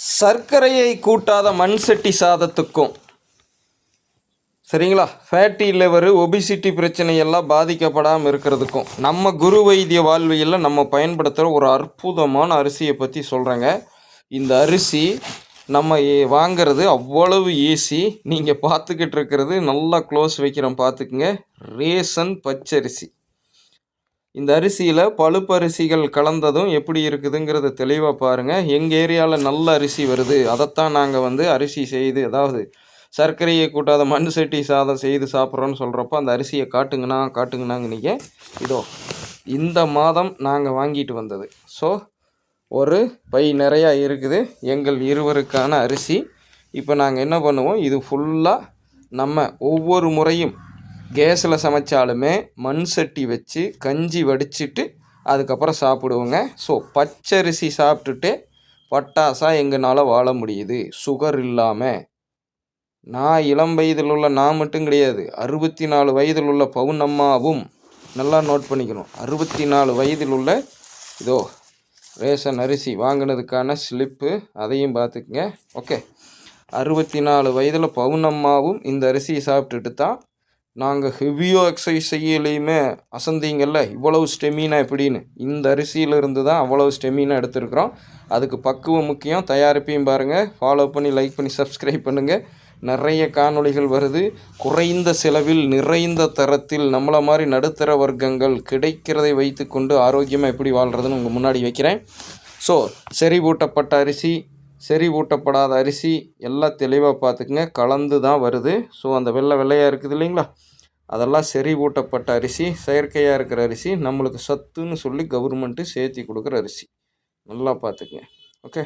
சர்க்கரையை கூட்டாத மண் சட்டி சாதத்துக்கும். சரிங்களா? ஃபேட்டி லிவர் ஒபிசிட்டி பிரச்சனை எல்லாம் பாதிக்கப்படாமல் இருக்கிறதுக்கும். நம்ம குரு வைத்திய வாழ்வியலில் நம்ம பயன்படுத்துகிற ஒரு அற்புதமான அரிசியை பற்றி சொல்கிறேங்க இந்த அரிசி நம்ம வாங்கிறது வாங்குறது அவ்வளவு ஈஸி நீங்கள் பார்த்துக்கிட்டு இருக்கிறது நல்லா க்ளோஸ் வைக்கிறோம் பார்த்துக்குங்க. ரேசன் பச்சரிசி. இந்த அரிசியில் பழுப்பரிசிகள் கலந்ததும் எப்படி இருக்குதுங்கிறத தெளிவாக பாருங்கள் எங்கள் ஏரியாவில் நல்ல அரிசி வருது. அதைத்தான் நாங்கள் வந்து அரிசி செய்து அதாவது சர்க்கரையை கூட்டாத மண் சட்டி சாதம் செய்து சாப்பிட்றோன்னு சொல்கிறப்ப அந்த அரிசியை காட்டுங்கண்ணா காட்டுங்கண்ணாங்க நீங்கள் இதோ இந்த மாதம் நாங்கள் வாங்கிட்டு வந்தது. ஸோ ஒரு பை நிறையா இருக்குது. எங்கள் இருவருக்கான அரிசி. இப்போ நாங்கள் என்ன பண்ணுவோம்? இது ஃபுல்லாக நம்ம ஒவ்வொரு முறையும் கேஸில் சமைச்சாலுமே மண் சட்டி வச்சு கஞ்சி வடிச்சிட்டு அதுக்கப்புறம் சாப்பிடுவோங்க. ஸோ பச்சரிசி சாப்பிட்டுட்டு பட்டாசா எங்களால் வாழ முடியுது? சுகர் இல்லாமல் நான் இளம் வயதில் உள்ள நான் மட்டும் கிடையாது. அறுபத்தி நாலு வயதில் உள்ள பவுனம்மாவும் நல்லா நோட் பண்ணிக்கணும். அறுபத்தி நாலு வயதில் உள்ள இதோ ரேஷன் அரிசி வாங்கினதுக்கான ஸ்லிப்பு அதையும் பார்த்துக்குங்க. ஓகே அறுபத்தி நாலு வயதில் பவுனம்மாவும் இந்த அரிசியை சாப்பிட்டுட்டு தான் நாங்கள் ஹெவியோ எக்ஸசைஸ் செய்யலையுமே அசந்திங்கல்ல இவ்வளவு ஸ்டெமினா எப்படின்னு. இந்த அரிசியிலிருந்து தான் அவ்வளவு ஸ்டெமினா எடுத்திருக்கிறோம். அதுக்கு பக்குவம் முக்கியம். தயாரிப்பையும் பாருங்கள் ஃபாலோ பண்ணி லைக் பண்ணி சப்ஸ்கிரைப் பண்ணுங்கள் நிறைய காணொளிகள் வருது. குறைந்த செலவில் நிறைந்த தரத்தில் நம்மளை மாதிரி நடுத்தர வர்க்கங்கள் கிடைக்கிறதை வைத்துக்கொண்டு ஆரோக்கியமாக எப்படி வாழ்கிறதுன்னு உங்கள் முன்னாடி வைக்கிறேன். ஸோ செறிவூட்டப்பட்ட அரிசி செறிவூட்டப்படாத அரிசி எல்லாம் தெளிவாக பார்த்துக்குங்க. கலந்து தான் வருது. ஸோ அந்த வெள்ளை வெள்ளையாக இருக்குது இல்லைங்களா? அதெல்லாம் செறிவூட்டப்பட்ட அரிசி செயற்கையாக இருக்கிற அரிசி நம்மளுக்கு சத்துன்னு சொல்லி கவர்மெண்ட்டு சேர்த்தி கொடுக்குற அரிசி. நல்லா பார்த்துக்குங்க. ஓகே